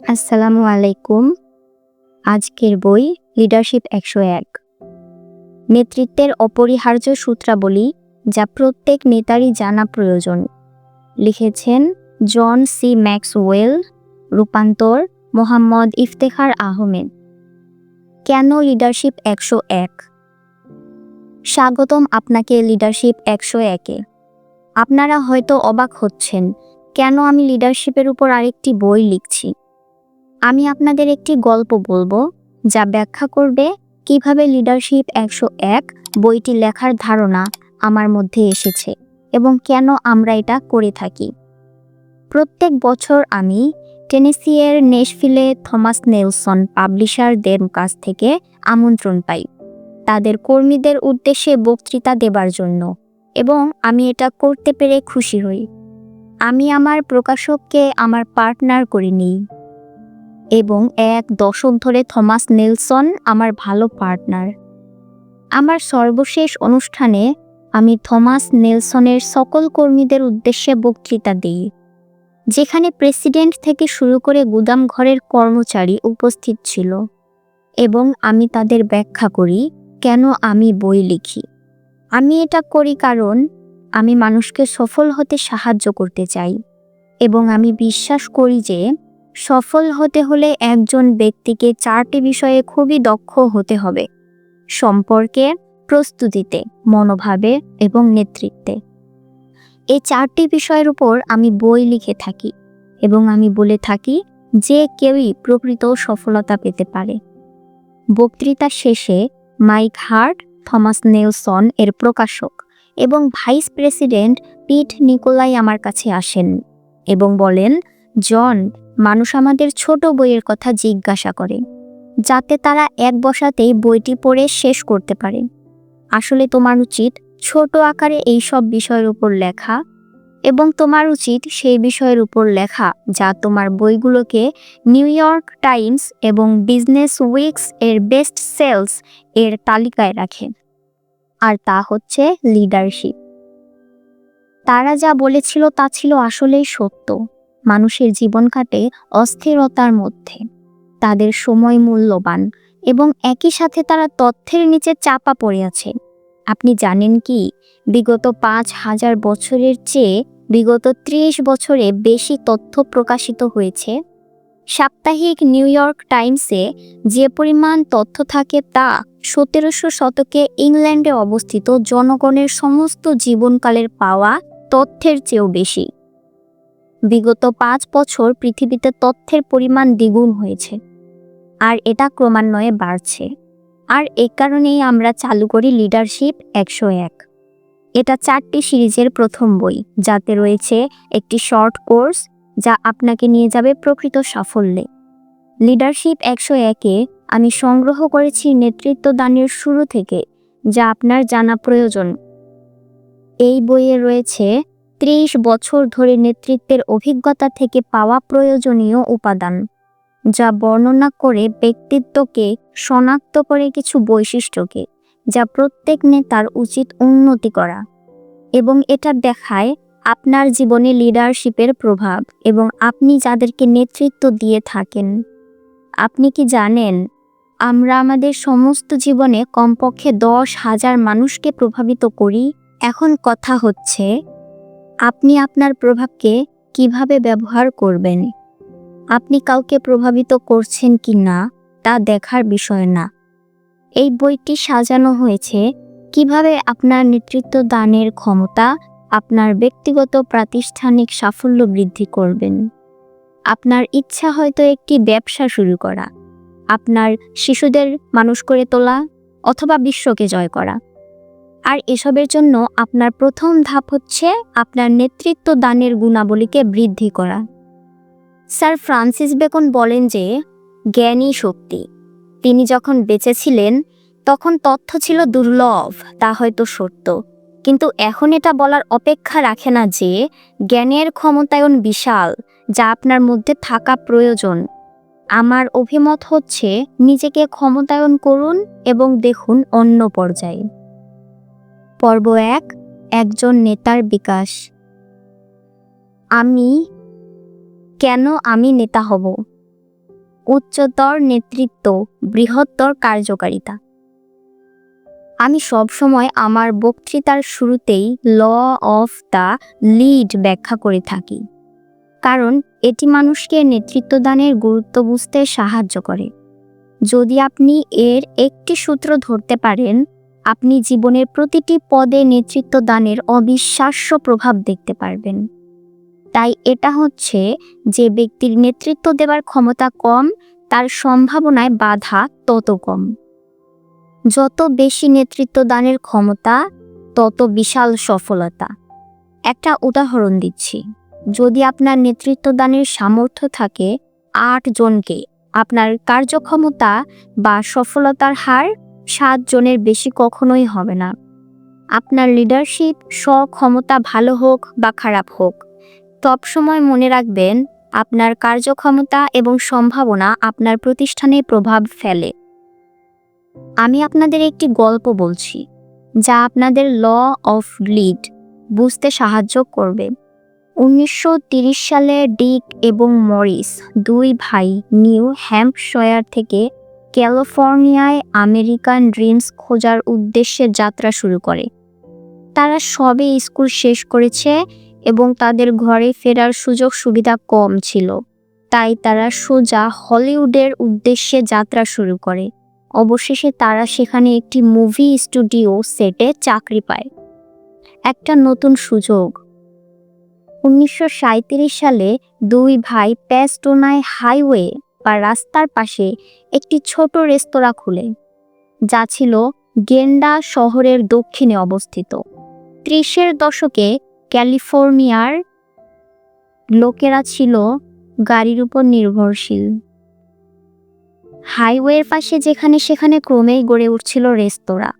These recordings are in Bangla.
আসসালামু আলাইকুম। আজকের বই লিডারশিপ একশো এক। নেতৃত্বের অপরিহার্য সূত্রাবলী যা প্রত্যেক নেতারই জানা প্রয়োজন। লিখেছেন জন সি ম্যাক্সওয়েল, রূপান্তর মোহাম্মদ ইফতেখার আহমেদ। কেন লিডারশিপ একশো এক? স্বাগতম আপনাকে লিডারশিপ একশো একে। আপনারা হয়তো অবাক হচ্ছেন, কেন আমি লিডারশিপের উপর আরেকটি বই লিখছি? আমি আপনাদের একটি গল্প বলব, যা ব্যাখ্যা করবে কীভাবে লিডারশিপ একশো এক বইটি লেখার ধারণা আমার মধ্যে এসেছে এবং কেন আমরা এটা করে থাকি। প্রত্যেক বছর আমি টেনেসিয়ের নেশফিলে থমাস নেলসন পাবলিশারদের কাছ থেকে আমন্ত্রণ পাই। তাদের কর্মীদের উদ্দেশ্যে বক্তৃতা দেবার জন্য এবং আমি এটা করতে পেরে খুশি হই। আমি আমার প্রকাশককে আমার পার্টনার করে নিই। এবং এক দশক ধরে থমাস নেলসন আমার ভালো পার্টনার। আমার সর্বশেষ অনুষ্ঠানে আমি থমাস নেলসনের সকল কর্মীদের উদ্দেশ্যে বক্তৃতা দিই, যেখানে প্রেসিডেন্ট থেকে শুরু করে গুদাম ঘরের কর্মচারী উপস্থিত ছিল এবং আমি তাদের ব্যাখ্যা করি, কেন আমি বই লিখি। আমি এটা করি কারণ আমি মানুষকে সফল হতে সাহায্য করতে চাই এবং আমি বিশ্বাস করি যে সফল হতে হলে একজন ব্যক্তিকে চারটি বিষয়ে খুবই দক্ষ হতে হবে। সম্পর্কে, প্রস্তুতিতে, মনোভাবে এবং নেতৃত্বে। এই চারটি বিষয়ের উপর আমি বই লিখে থাকি এবং আমি বলে থাকি যে কেউই প্রকৃত সফলতা পেতে পারে। বক্তৃতা শেষে মাইক হার্ট, থমাস নেলসন এর প্রকাশক এবং ভাইস প্রেসিডেন্ট পিট নিকোলাই আমার কাছে আসেন এবং বলেন, জন মানুষ আমাদের ছোট বইয়ের কথা জিজ্ঞাসা করে, যাতে তারা এক বসাতেই বইটি পড়ে শেষ করতে পারে। আসলে তোমার উচিত ছোট আকারে এই সব বিষয়ের উপর লেখা এবং তোমার উচিত সেই বিষয়ের উপর লেখা যা তোমার বইগুলোকে নিউ ইয়র্ক টাইমস এবং বিজনেস উইকস এর বেস্ট সেলস এর তালিকায় রাখে। আর তা হচ্ছে লিডারশিপ। তারা যা বলেছিল তা ছিল আসলেই সত্য। মানুষের জীবন কাটে অস্থিরতার মধ্যে। তাদের সময় মূল্যবান এবং একই সাথে তারা তথ্যের নিচে চাপা পড়ে আছে। আপনি জানেন কি, বিগত পাঁচ হাজার বছরের চেয়ে বিগত ত্রিশ বছরে বেশি তথ্য প্রকাশিত হয়েছে? সাপ্তাহিক নিউ ইয়র্ক টাইমসে যে পরিমাণ তথ্য থাকে তা সতেরোশো শতকে ইংল্যান্ডে অবস্থিত জনগণের সমস্ত জীবনকালের পাওয়া তথ্যের চেয়েও বেশি। বিগত পাঁচ বছর পৃথিবীতে তথ্যের পরিমাণ দ্বিগুণ হয়েছে। আর এটা ক্রমান্বয়ে বাড়ছে। আর এ কারণেই আমরা চালু করি লিডারশিপ একশো এক। এটা চারটি সিরিজের প্রথম বই, যাতে রয়েছে একটি শর্ট কোর্স যা আপনাকে নিয়ে যাবে প্রকৃত সাফল্যে। লিডারশিপ একশো একে আমি সংগ্রহ করেছি নেতৃত্ব দানের শুরু থেকে, যা আপনার জানা প্রয়োজন। এই বইয়ে রয়েছে ত্রিশ বছর ধরে নেতৃত্বের অভিজ্ঞতা থেকে পাওয়া প্রয়োজনীয় উপাদান, যা বর্ণনা করে ব্যক্তিত্বকে শনাক্ত করে কিছু বৈশিষ্ট্যকে, যা প্রত্যেক নেতার উচিত উন্নতি করা এবং এটা দেখায় আপনার জীবনে লিডারশিপের প্রভাব এবং আপনি যাদেরকে নেতৃত্ব দিয়ে থাকেন। আপনি কি জানেন, আমরা আমাদের সমস্ত জীবনে কমপক্ষে দশ হাজার মানুষকে প্রভাবিত করি? এখন কথা হচ্ছে আপনি আপনার প্রভাবকে কীভাবে ব্যবহার করবেন? আপনি কাউকে প্রভাবিত করছেন কি না, তা দেখার বিষয় না। এই বইটি সাজানো হয়েছে কীভাবে আপনার নেতৃত্ব দানের ক্ষমতা আপনার ব্যক্তিগত প্রাতিষ্ঠানিক সাফল্য বৃদ্ধি করবেন। আপনার ইচ্ছা হয়তো একটি ব্যবসা শুরু করা, আপনার শিশুদের মানুষ করে তোলা, অথবা বিশ্বকে জয় করা। আর এসবের জন্য আপনার প্রথম ধাপ হচ্ছে আপনার নেতৃত্ব দানের গুণাবলীকে বৃদ্ধি করা। স্যার ফ্রান্সিস বেকন বলেন যে জ্ঞানই শক্তি। তিনি যখন বেঁচে ছিলেন তখন তথ্য ছিল দুর্লভ, তা হয়তো সত্য। কিন্তু এখন এটা বলার অপেক্ষা রাখে না যে, জ্ঞানের ক্ষমতায়ন বিশাল, যা আপনার মধ্যে থাকা প্রয়োজন। আমার অভিমত হচ্ছে, নিজেকে ক্ষমতায়ন করুন এবং দেখুন অন্য পর্যায়ে। পর্ব এক, একজন নেতার বিকাশ। আমি, কেন আমি নেতা হব? উচ্চতর নেতৃত্ব, বৃহত্তর কার্যকারিতা। আমি সবসময় আমার বক্তৃতার শুরুতেই ল অফ দ্য লিড ব্যাখ্যা করে থাকি। কারণ এটি মানুষকে নেতৃত্বদানের গুরুত্ব বুঝতে সাহায্য করে। যদি আপনি এর একটি সূত্র ধরতে পারেন আপনি জীবনের প্রতিটি পদে নেতৃত্ব দানের অবিশ্বাস্য প্রভাব দেখতে পারবেন। তাই এটা হচ্ছে যে ব্যক্তির নেতৃত্ব দেওয়ার ক্ষমতা কম, তার সম্ভাবনায় বাধা তত কম। যত বেশি নেতৃত্ব দানের ক্ষমতা, তত বিশাল সফলতা। একটা উদাহরণ দিচ্ছি। যদি আপনার নেতৃত্ব দানের সামর্থ্য থাকে, আট জনকে আপনার কার্যক্ষমতা বা সফলতার হার সাত জনের বেশি কখনোই হবে না। আপনার লিডারশিপ স্বক্ষমতা ভালো হোক বা খারাপ হোক। সবসময় মনে রাখবেন, আপনার কার্যক্ষমতা এবং সম্ভাবনা আপনার প্রতিষ্ঠানে প্রভাব ফেলে। আমি আপনাদের একটি গল্প বলছি, যা আপনাদের ল অফ লিড বুঝতে সাহায্য করবে। উনিশশো সালে ডিক এবং মরিস দুই ভাই নিউ হ্যাম্পশয়ার থেকে ক্যালিফোর্নিয়ায় আমেরিকান ড্রিমস খোঁজার উদ্দেশ্যে যাত্রা শুরু করে। তারা সবে স্কুল শেষ করেছে এবং তাদের ঘরে ফেরার সুযোগ সুবিধা কম ছিল। তাই তারা সোজা হলিউডের উদ্দেশ্যে যাত্রা শুরু করে। অবশেষে তারা সেখানে একটি মুভি স্টুডিও সেটে চাকরি পায়। একটা নতুন সুযোগ। উনিশশো সাঁইত্রিশ সালে দুই ভাই প্যাস্টোনায় হাইওয়ে বা রাস্তার পাশে একটি ছোট রেস্তোরাঁ খুলে, যা ছিল গেন্ডা শহরের দক্ষিণে অবস্থিত। ত্রিশের দশকে ক্যালিফোর্নিয়ার লোকেরা ছিল গাড়ির উপর নির্ভরশীল। হাইওয়ের পাশে যেখানে সেখানে ক্রমেই গড়ে উঠছিল রেস্তোরাঁ।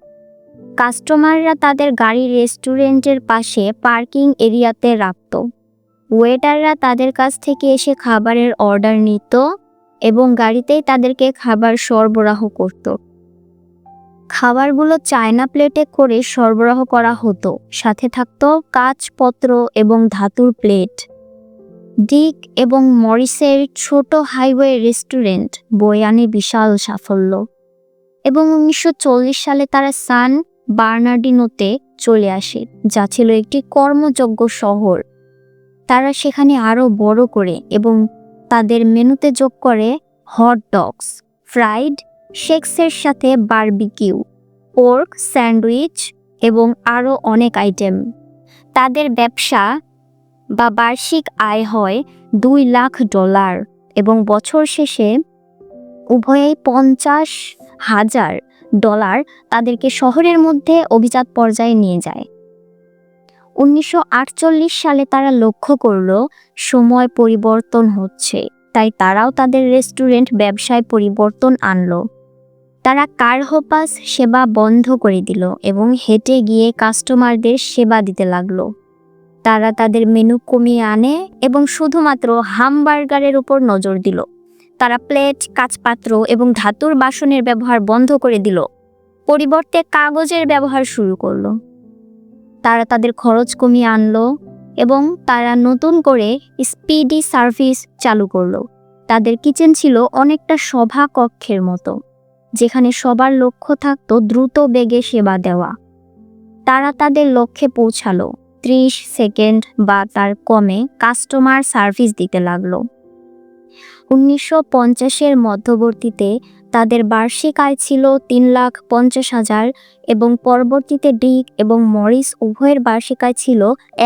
কাস্টমাররা তাদের গাড়ি রেস্টুরেন্টের পাশে পার্কিং এরিয়াতে রাখত। ওয়েটাররা তাদের কাছ থেকে এসে খাবারের অর্ডার নিত এবং গাড়িতেই তাদেরকে খাবার সরবরাহ করত। খাবারগুলো চায়না প্লেটে করে সরবরাহ করা হতো। সাথে থাকতো কাঁচপত্র এবং ধাতুর প্লেট। ডিক এবং মরিসের ছোট হাইওয়ে রেস্টুরেন্ট বয়ানে বিশাল সাফল্য। এবং উনিশশো চল্লিশ সালে তারা সান বার্নার্ডিনোতে চলে আসে, যা ছিল একটি কর্মযোগ্য শহর। তারা সেখানে আরও বড় করে এবং তাদের মেনুতে যোগ করে হট ডগস ফ্রাইড শেক্সের সাথে বারবিকিউ পোর্ক স্যান্ডউইচ এবং আরও অনেক আইটেম তাদের ব্যবসা বা বার্ষিক আয় হয় দুই লাখ ডলার এবং বছর শেষে উভয়েই পঞ্চাশ হাজার ডলার তাদেরকে শহরের মধ্যে অভিজাত পর্যায়ে নিয়ে যায়। উনিশশো আটচল্লিশ সালে তারা লক্ষ্য করল, সময় পরিবর্তন হচ্ছে। তাই তারাও তাদের রেস্টুরেন্ট ব্যবসায় পরিবর্তন আনলো। তারা কারহোপাস সেবা বন্ধ করে দিল এবং হেঁটে গিয়ে কাস্টমারদের সেবা দিতে লাগল। তারা তাদের মেনু কমিয়ে আনে এবং শুধুমাত্র হামবার্গারের উপর নজর দিল। তারা প্লেট, কাঁচপাত্র এবং ধাতুর বাসনের ব্যবহার বন্ধ করে দিল। পরিবর্তে কাগজের ব্যবহার শুরু করল। তারা তাদের খরচ কমিয়ে আনলো এবং তারা নতুন করে স্পিডি সার্ভিস চালু করল। তাদের কিচেন ছিল অনেকটা সভা কক্ষের মতো, যেখানে সবার লক্ষ্য থাকতো দ্রুত বেগে সেবা দেওয়া। তারা তাদের লক্ষ্যে পৌঁছালো, ত্রিশ সেকেন্ড বা তার কমে কাস্টমার সার্ভিস দিতে লাগল। উনিশশো পঞ্চাশের মধ্যবর্তীতে তাদের বার্ষিক আয় ছিল তিন লাখ পঞ্চাশ হাজার এবং পরবর্তীতে ডিক এবং মরিস উভয়ের বার্ষিক আয় ছিল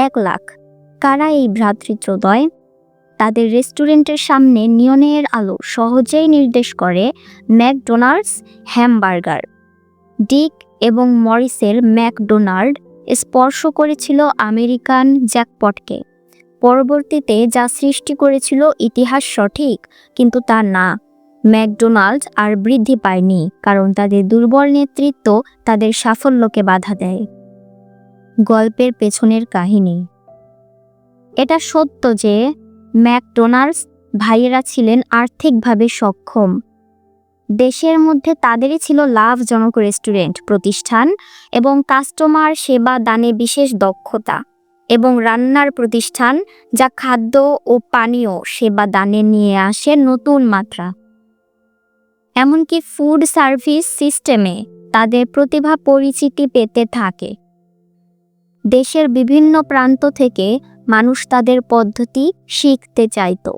এক লাখ। কারা এই ভ্রাতৃত্বদয় তাদের রেস্টুরেন্টের সামনে নিয়নের আলো সহজেই নির্দেশ করে ম্যাকডোনাল্ডস হ্যামবার্গার। ডিক এবং মরিসের ম্যাকডোনাল্ড স্পর্শ করেছিল আমেরিকান জ্যাকপটকে। পরবর্তীতে যা সৃষ্টি করেছিল ইতিহাস সঠিক, কিন্তু তা না। ম্যাকডোনাল্ড আর বৃদ্ধি পায়নি, কারণ তাদের দুর্বল নেতৃত্ব তাদের সাফল্যকে বাধা দেয়। গল্পের পেছনের কাহিনী। এটা সত্য যে ম্যাকডোনাল্ডস ভাইয়েরা ছিলেন আর্থিকভাবে সক্ষম। দেশের মধ্যে তাদেরই ছিল লাভজনক রেস্টুরেন্ট, প্রতিষ্ঠান এবং কাস্টমার সেবা দানে বিশেষ দক্ষতা এবং রান্নার প্রতিষ্ঠান যা খাদ্য ও পানীয় সেবা দানে নিয়ে আসে নতুন মাত্রা। এমনকি ফুড সার্ভিস সিস্টেমে তাদের প্রতিভা পরিচিতি পেতে থাকে। দেশের বিভিন্ন প্রান্ত থেকে মানুষ তাদের পদ্ধতি শিখতে চাইতো।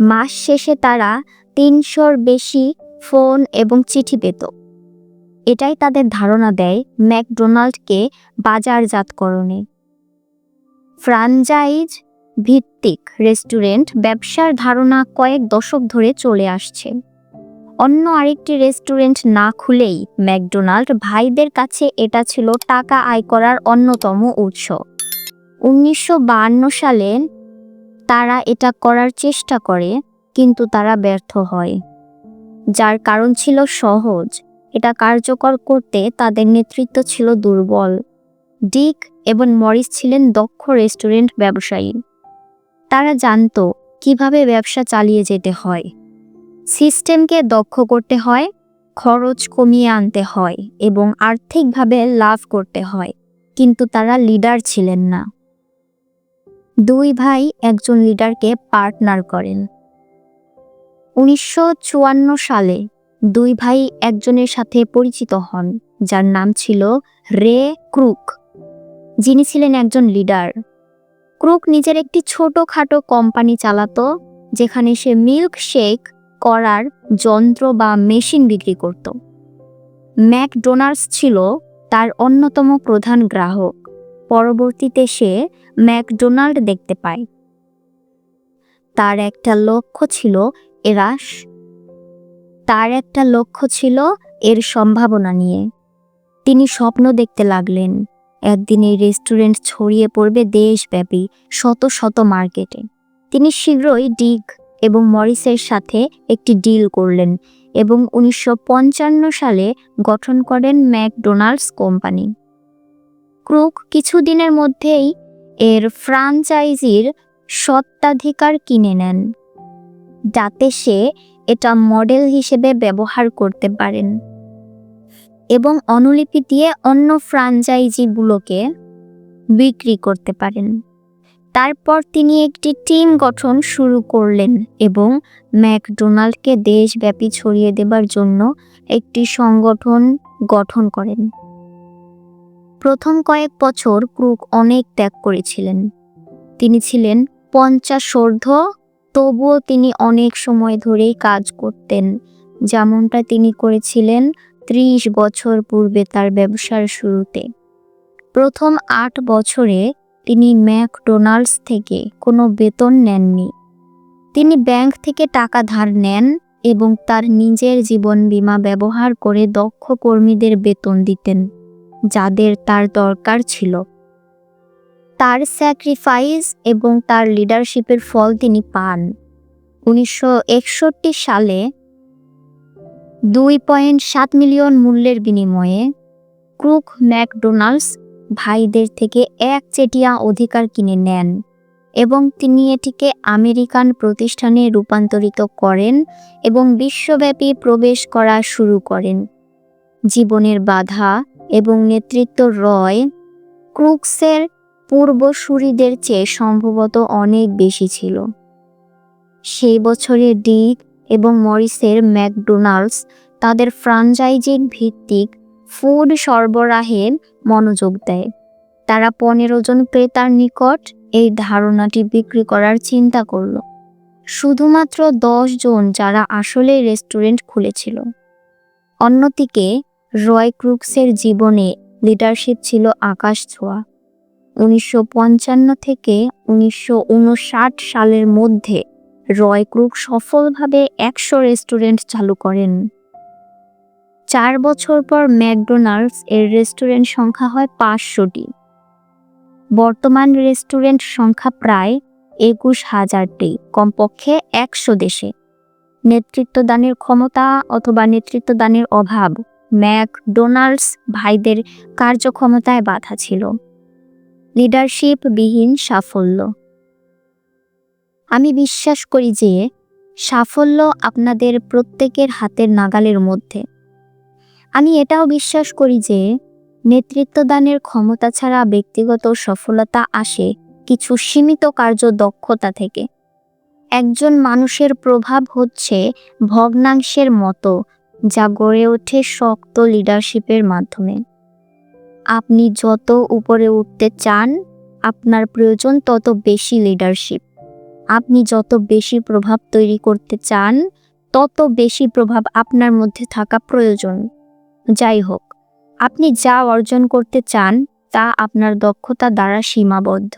মাস শেষে তারা তিনশোর বেশি ফোন এবং চিঠি পেত। এটাই তাদের ধারণা দেয় ম্যাকডোনাল্ডকে বাজারজাতকরণে। ফ্রাঞ্চাইজ ভিত্তিক রেস্টুরেন্ট ব্যবসার ধারণা কয়েক দশক ধরে চলে আসছে। অন্য আরেকটি রেস্টুরেন্ট না খুলেই ম্যাকডোনাল্ড ভাইদের কাছে এটা ছিল টাকা আয় করার অন্যতম উৎস। উনিশশো সালে তারা এটা করার চেষ্টা করে, কিন্তু তারা ব্যর্থ হয়। যার কারণ ছিল সহজ। এটা কার্যকর করতে তাদের নেতৃত্ব ছিল দুর্বল। ডিক এবং মরিস ছিলেন দক্ষ রেস্টুরেন্ট ব্যবসায়ী। তারা জানতো কীভাবে ব্যবসা চালিয়ে যেতে হয়। সিস্টেমকে দক্ষ করতে হয়, খরচ কমিয়ে আনতে হয় এবং আর্থিকভাবে লাভ করতে হয়, কিন্তু তারা লিডার ছিলেন না। দুই ভাই একজন লিডারকে পার্টনার করেন। উনিশশো চুয়ান্ন সালে দুই ভাই একজনের সাথে পরিচিত হন, যার নাম ছিল রে ক্রুক, যিনি ছিলেন একজন লিডার। ক্রুক নিজের একটি ছোটখাটো কোম্পানি চালাতো, যেখানে সে মিল্ক শেক করার যন্ত্র বা মেশিন বিক্রি করত। ম্যাকডোনাল্ডস ছিল তার অন্যতম প্রধান গ্রাহক। পরবর্তীতে সে ম্যাকডোনাল্ড দেখতে পায়। তার একটা লক্ষ্য ছিল এরাস তার একটা লক্ষ্য ছিল এর সম্ভাবনা নিয়ে। তিনি স্বপ্ন দেখতে লাগলেন, একদিন এই রেস্টুরেন্ট ছড়িয়ে পড়বে দেশব্যাপী শত শত মার্কেটে। তিনি শীঘ্রই ডিগ এবং মরিসের সাথে একটি ডিল করলেন এবং উনিশশো পঞ্চান্ন সালে গঠন করেন ম্যাকডোনাল্ডস কোম্পানি। ক্রুক কিছুদিনের মধ্যেই এর ফ্রাঞ্চাইজির স্বত্বাধিকার কিনে নেন। যাতে সে এটা মডেল হিসেবে ব্যবহার করতে পারেন। এবং অনুলিপি দিয়ে অন্য ফ্রাঞ্চাইজিগুলোকে বিক্রি করতে পারেন। তারপর তিনি একটি টিম গঠন শুরু করলেন এবং ম্যাকডোনাল্ডকে দেশব্যাপী ছড়িয়ে দেবার জন্য একটি সংগঠন গঠন করেন। প্রথম কয়েক বছর ক্রুক অনেক ত্যাগ করেছিলেন। তিনি ছিলেন পঞ্চাশোর্ধ তবুও তিনি অনেক সময় ধরেই কাজ করতেন, যেমনটা তিনি করেছিলেন ত্রিশ বছর পূর্বে তার ব্যবসার শুরুতে। প্রথম আট বছরে তিনি ম্যাকডোনাল্ডস থেকে কোনো বেতন নেননি। তিনি ব্যাংক থেকে টাকা ধার নেন এবং তার নিজের জীবন বীমা ব্যবহার করে দক্ষ কর্মীদের বেতন দিতেন, যাদের তার দরকার ছিল। তার স্যাক্রিফাইস এবং তার লিডারশিপের ফল তিনি পান। উনিশশো একষট্টি সালে দুই পয়েন্ট সাত মিলিয়ন মূল্যের বিনিময়ে ক্রুক ম্যাকডোনাল্ডস ভাইদের থেকে এক চেটিয়া অধিকার কিনে নেন এবং তিনি এটিকে আমেরিকান প্রতিষ্ঠানে রূপান্তরিত করেন এবং বিশ্বব্যাপী প্রবেশ করা শুরু করেন। জীবনের বাধা এবং নেতৃত্ব রয় ক্রুকসের পূর্বসূরিদের চেয়ে সম্ভবত অনেক বেশি ছিল। সেই বছরে ডিক এবং মরিসের ম্যাকডোনাল্ডস তাদের ফ্রাঞ্চাইজিং ভিত্তিক ফুড সরবরাহে মনোযোগ দেয়। তারা পনেরো জন ক্রেতার নিকট এই ধারণাটি বিক্রি করার চিন্তা করল। শুধুমাত্র দশ জন যারা আসলে রেস্টুরেন্ট খুলেছিল। অন্যদিকে রয় ক্রুকসের জীবনে লিডারশিপ ছিল আকাশ ছোঁয়া। উনিশশো পঞ্চান্ন থেকে উনিশশো উনষাট সালের মধ্যে রয় ক্রুক সফলভাবে একশো রেস্টুরেন্ট চালু করেন। চার বছর পর ম্যাকডোনাল্ডস এর রেস্টুরেন্ট সংখ্যা হয় পাঁচশোটি। বর্তমান রেস্টুরেন্ট সংখ্যা প্রায় একুশ হাজারটি, কমপক্ষে একশো দেশে। নেতৃত্বদানের ক্ষমতা অথবা নেতৃত্বদানের অভাব ম্যাকডোনাল্ডস ভাইদের কার্যক্ষমতায় বাধা ছিল। লিডারশিপ বিহীন সাফল্য। আমি বিশ্বাস করি যে সাফল্য আপনাদের প্রত্যেকের হাতের নাগালের মধ্যে। আমি এটাও বিশ্বাস করি যে, নেতৃত্বদানের ক্ষমতা ছাড়া ব্যক্তিগত সফলতা আসে কিছু সীমিত কার্য দক্ষতা থেকে। একজন মানুষের প্রভাব হচ্ছে ভগ্নাংশের মতো, যা গড়ে ওঠে শক্ত লিডারশিপের মাধ্যমে। আপনি যত উপরে উঠতে চান, আপনার প্রয়োজন তত বেশি লিডারশিপ আপনি যত বেশি প্রভাব তৈরি করতে চান, তত বেশি প্রভাব আপনার মধ্যে থাকা প্রয়োজন। যাই হোক, আপনি যা অর্জন করতে চান তা আপনার দক্ষতা দ্বারা সীমাবদ্ধ।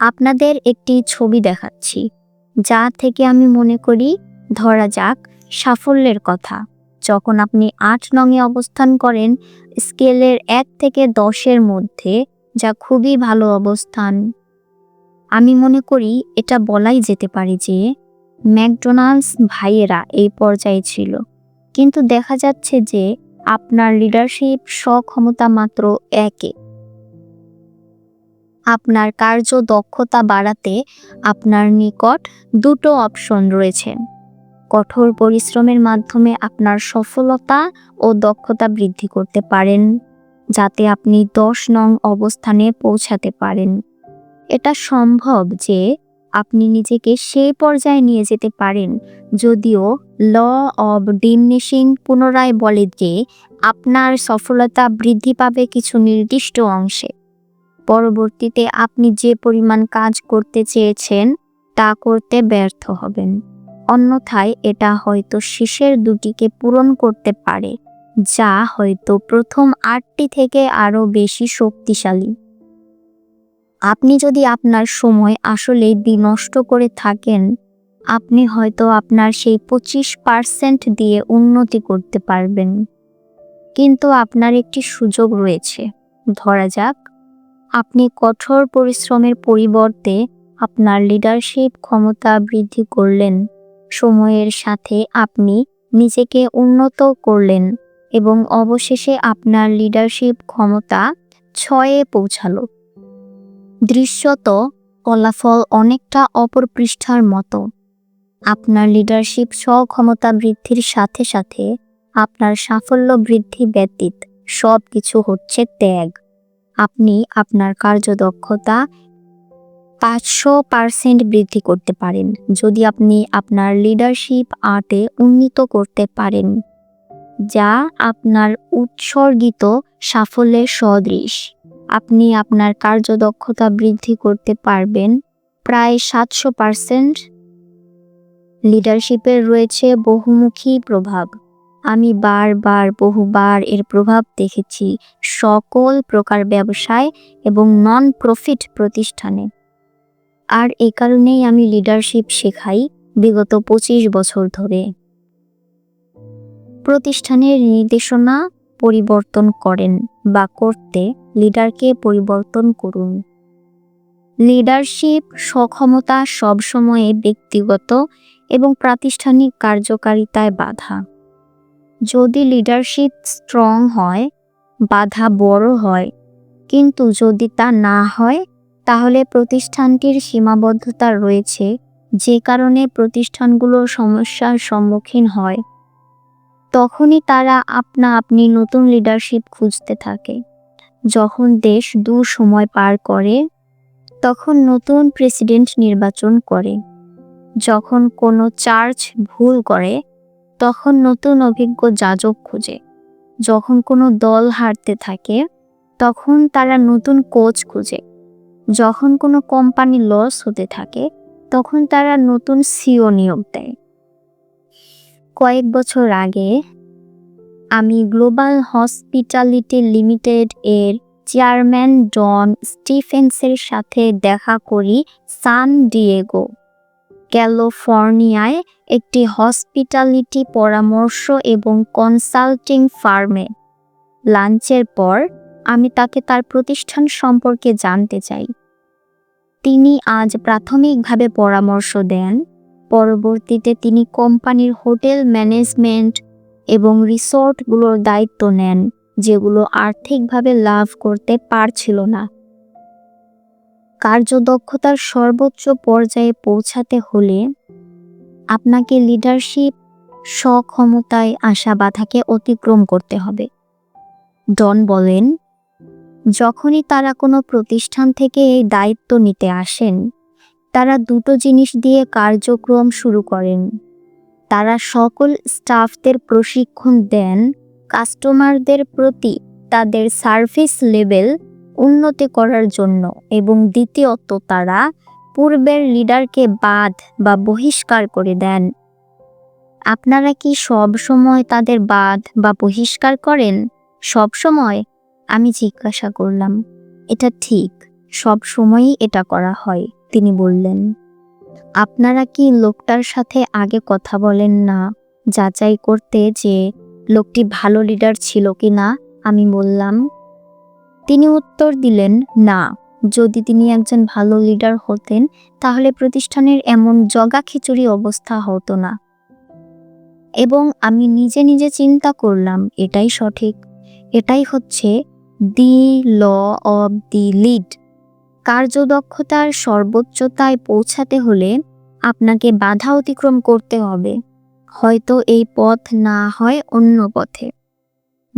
আপনাদের একটি ছবি দেখাচ্ছি, যা থেকে আমি মনে করি ধরা যাক সাফল্যের কথা। যখন আপনি আট নংয়ে অবস্থান করেন, স্কেলের এক থেকে দশের মধ্যে, যা খুবই ভালো অবস্থান। আমি মনে করি এটা বলাই যেতে পারে যে, ম্যাকডোনাল্ডস ভাইয়েরা এই পর্যায়ে ছিল। কিন্তু দেখা যাচ্ছে যে আপনার লিডারশিপ সক্ষমতা মাত্র একে। আপনার কার্য দক্ষতা বাড়াতে আপনার নিকট দুটো অপশন রয়েছে। কঠোর পরিশ্রমের মাধ্যমে আপনার সফলতা ও দক্ষতা বৃদ্ধি করতে পারেন, যাতে আপনি দশ নং অবস্থানে পৌঁছাতে পারেন। এটা সম্ভব যে আপনি নিজেকে সেই পর্যায়ে নিয়ে যেতে পারেন, যদিও ল অব ডিমনিশিং পুনরায় বলে যে, আপনার সফলতা বৃদ্ধি পাবে কিছু নির্দিষ্ট অংশে। পরবর্তীতে আপনি যে পরিমাণ কাজ করতে চেয়েছেন, তা করতে ব্যর্থ হবেন। অন্যথায় এটা হয়তো শেষের দুটিকে পূরণ করতে পারে, যা হয়তো প্রথম আটটি থেকে আরও বেশি শক্তিশালী। আপনি যদি আপনার সময় আসলে বিনষ্ট করে থাকেন আপনি হয়তো আপনার সেই পঁচিশ পার্সেন্ট দিয়ে উন্নতি করতে পারবেন। কিন্তু আপনার একটি সুযোগ রয়েছে। ধরা যাক, আপনি কঠোর পরিশ্রমের পরিবর্তে আপনার লিডারশিপ ক্ষমতা বৃদ্ধি করলেন। সময়ের সাথে আপনি নিজেকে উন্নত করলেন এবং অবশেষে আপনার লিডারশিপ ক্ষমতা ছয়ে পৌঁছালো। দৃশ্যত ফলাফল অনেকটা অপর পৃষ্ঠার মতো। আপনার লিডারশিপ স্বক্ষমতা বৃদ্ধির সাথে সাথে আপনার সাফল্য বৃদ্ধি ব্যতীত সব কিছু হচ্ছে ত্যাগ। আপনি আপনার কার্যদক্ষতা পাঁচশো পার্সেন্ট বৃদ্ধি করতে পারেন। যদি আপনি আপনার লিডারশিপ আর্টে উন্নীত করতে পারেন, যা আপনার উৎসর্গিত সাফল্যের সদৃশ, আপনি আপনার কার্যদক্ষতা বৃদ্ধি করতে পারবেন প্রায় সাতশো পার্সেন্ট লিডারশিপের রয়েছে বহুমুখী প্রভাব। আমি বারবার, বহুবার এর প্রভাব দেখেছি সকল প্রকার ব্যবসায় এবং নন প্রফিট প্রতিষ্ঠানে। আর এ কারণেই আমি লিডারশিপ শেখাই বিগত পঁচিশ বছর ধরে। প্রতিষ্ঠানের নির্দেশনা পরিবর্তন করেন বা করতে লিডারকে পরিবর্তন করুন। লিডারশিপ সক্ষমতা সবসময়ে ব্যক্তিগত এবং প্রাতিষ্ঠানিক কার্যকারিতায় বাধা। যদি লিডারশিপ স্ট্রং হয়, বাধা বড় হয়, কিন্তু যদি তা না হয়, তাহলে প্রতিষ্ঠানটির সীমাবদ্ধতা রয়েছে, যে কারণে প্রতিষ্ঠানগুলো সমস্যার সম্মুখীন হয়। তখনই তারা আপনা আপনি নতুন লিডারশিপ খুঁজতে থাকে। যখন দেশ দু সময় পার করে, তখন নতুন প্রেসিডেন্ট নির্বাচন করে। যখন কোনো চার্চ ভুল করে, তখন নতুন অভিজ্ঞ যাজক খুঁজে। যখন কোনো দল হারতে থাকে, তখন তারা নতুন কোচ খুঁজে। যখন কোনো কোম্পানি লস হতে থাকে, তখন তারা নতুন সিও নিয়োগ দেয়। কয়েক বছর আগে, আমি গ্লোবাল হসপিটালিটি লিমিটেড এর চেয়ারম্যান ডন স্টিফেন্সের সাথে দেখা করি সান ডিয়েগো। ক্যালিফোর্নিয়ায় একটি হসপিটালিটি পরামর্শ এবং কনসাল্টিং ফার্মে লাঞ্চের পর আমি তাকে তার প্রতিষ্ঠান সম্পর্কে জানতে চাই। তিনি আজ প্রাথমিকভাবে পরামর্শ দেন। পরবর্তীতে তিনি কোম্পানির হোটেল ম্যানেজমেন্ট এবং রিসোর্টগুলোর দায়িত্ব নেন, যেগুলো আর্থিকভাবে লাভ করতে পারছিল না। কার্যদক্ষতার সর্বোচ্চ পর্যায়ে পৌঁছাতে হলে আপনাকে লিডারশিপ সক্ষমতায় আসা বাধাকে অতিক্রম করতে হবে। ডন বলেন, যখনই তারা কোনো প্রতিষ্ঠান থেকে এই দায়িত্ব নিতে আসেন, তারা দুটো জিনিস দিয়ে কার্যক্রম শুরু করেন। তারা সকল স্টাফদের প্রশিক্ষণ দেন, কাস্টমারদের প্রতি তাদের সার্ভিস লেভেল উন্নতি করার জন্য এবং দ্বিতীয়ত তারা পূর্বের লিডারকে বাদ বা বহিষ্কার করে দেন। আপনারা কি সব সময় তাদের বাদ বা বহিষ্কার করেন? সব সময়? আমি জিজ্ঞাসা করলাম। এটা ঠিক, সব সময়ই এটা করা হয়, তিনি বললেন। আপনারা কি লোকটার সাথে আগে কথা বলেন না, যাচাই করতে যে লোকটি ভালো লিডার ছিল কি না আমি বললাম তিনি উত্তর দিলেন, না, যদি তিনি একজন ভালো লিডার হতেন, তাহলে প্রতিষ্ঠানের এমন জগা খিচুড়ি অবস্থা হতো না। এবং আমি নিজে নিজে চিন্তা করলাম, এটাই সঠিক। এটাই হচ্ছে দি ল অব দি লিড। কার্যদক্ষতার সর্বোচ্চতায় পৌঁছাতে হলে আপনাকে বাধা অতিক্রম করতে হবে। হয়তো এই পথ না হয় অন্য পথে।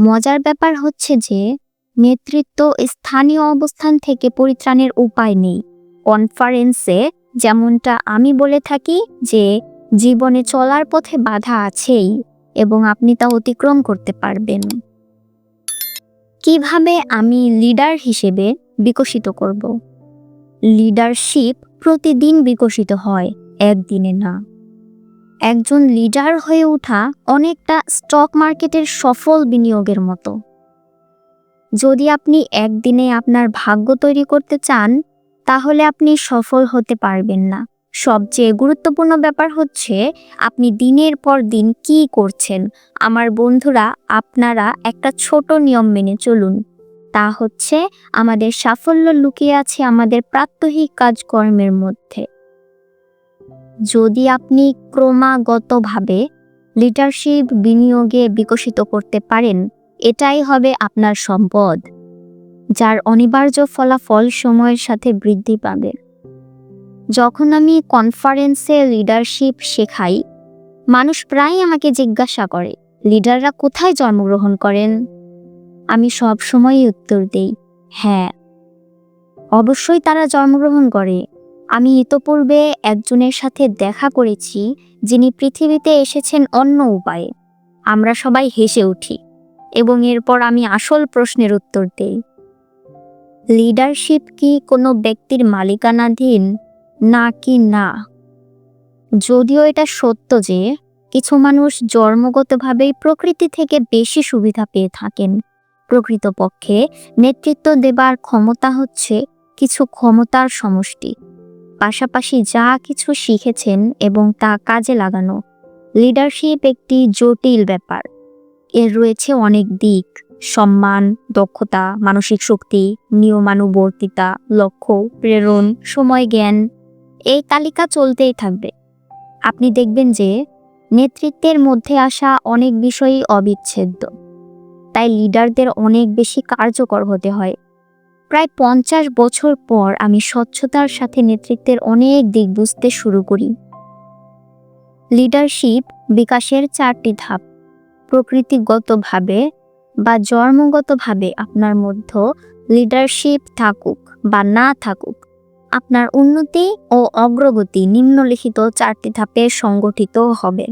মজার ব্যাপার হচ্ছে যে নেতৃত্ব স্থানীয় অবস্থান থেকে পরিত্রাণের উপায় নেই। কনফারেন্সে যেমনটা আমি বলে থাকি যে, জীবনে চলার পথে বাধা আছেই এবং আপনি তা অতিক্রম করতে পারবেন। কীভাবে আমি লিডার হিসেবে বিকশিত করব? লিডারশিপ প্রতিদিন বিকশিত হয়, একদিনে না। একজন লিডার হয়ে ওঠা অনেকটা স্টক মার্কেটের সফল বিনিয়োগের মতো। যদি আপনি একদিনে আপনার ভাগ্য তৈরি করতে চান, তাহলে আপনি সফল হতে পারবেন না। সবচেয়ে গুরুত্বপূর্ণ ব্যাপার হচ্ছে, আপনি দিনের পর দিন কি করছেন? আমার বন্ধুরা, আপনারা একটা ছোট নিয়ম মেনে চলুন। তা হচ্ছে, আমাদের সাফল্য লুকিয়ে আছে আমাদের প্রাত্যহিক কাজকর্মের মধ্যে। যদি আপনি ক্রমাগতভাবে লিডারশিপ বিনিয়োগে বিকশিত করতে পারেন এটাই হবে আপনার সম্পদ, যার অনিবার্য ফলাফল সময়ের সাথে বৃদ্ধি পাবে। যখন আমি কনফারেন্সে লিডারশিপ শেখাই, মানুষ প্রায়ই আমাকে জিজ্ঞাসা করে, লিডাররা কোথায় জন্মগ্রহণ করেন? আমি সব সময়ই উত্তর দেই হ্যাঁ অবশ্যই তারা জন্মগ্রহণ করে। আমি ইতোপূর্বে একজনের সাথে দেখা করেছি, যিনি পৃথিবীতে এসেছেন অন্য উপায়ে। আমরা সবাই হেসে উঠি। এবং এরপর আমি আসল প্রশ্নের উত্তর দেই। লিডারশিপ কি কোনো ব্যক্তির মালিকানাধীন না কি না? যদিও এটা সত্য যে, কিছু মানুষ জন্মগতভাবেই প্রকৃতি থেকে বেশি সুবিধা পেয়ে থাকেন। প্রকৃতপক্ষে নেতৃত্ব দেবার ক্ষমতা হচ্ছে কিছু ক্ষমতার সমষ্টি। পাশাপাশি যা কিছু শিখেছেন এবং তা কাজে লাগানো। লিডারশিপ একটি জটিল ব্যাপার। এর রয়েছে অনেক দিক। সম্মান, দক্ষতা, মানসিক শক্তি, নিয়মানুবর্তিতা, লক্ষ্য, প্রেরণ, সময়, জ্ঞান, এই তালিকা চলতেই থাকবে। আপনি দেখবেন যে নেতৃত্বের মধ্যে আসা অনেক বিষয়ই অবিচ্ছেদ্য। তাই লিডারদের অনেক বেশি কার্যকর হতে হয়। প্রায় পঞ্চাশ বছর পর আমি স্বচ্ছতার সাথে নেতৃত্বের অনেক দিক বুঝতে শুরু করি। লিডারশিপ বিকাশের চারটি ধাপ। প্রকৃতিগতভাবে বা জন্মগতভাবে আপনার মধ্যে লিডারশিপ থাকুক বা না থাকুক, আপনার উন্নতি ও অগ্রগতি নিম্নলিখিত চারটি ধাপে সংগঠিত হবে।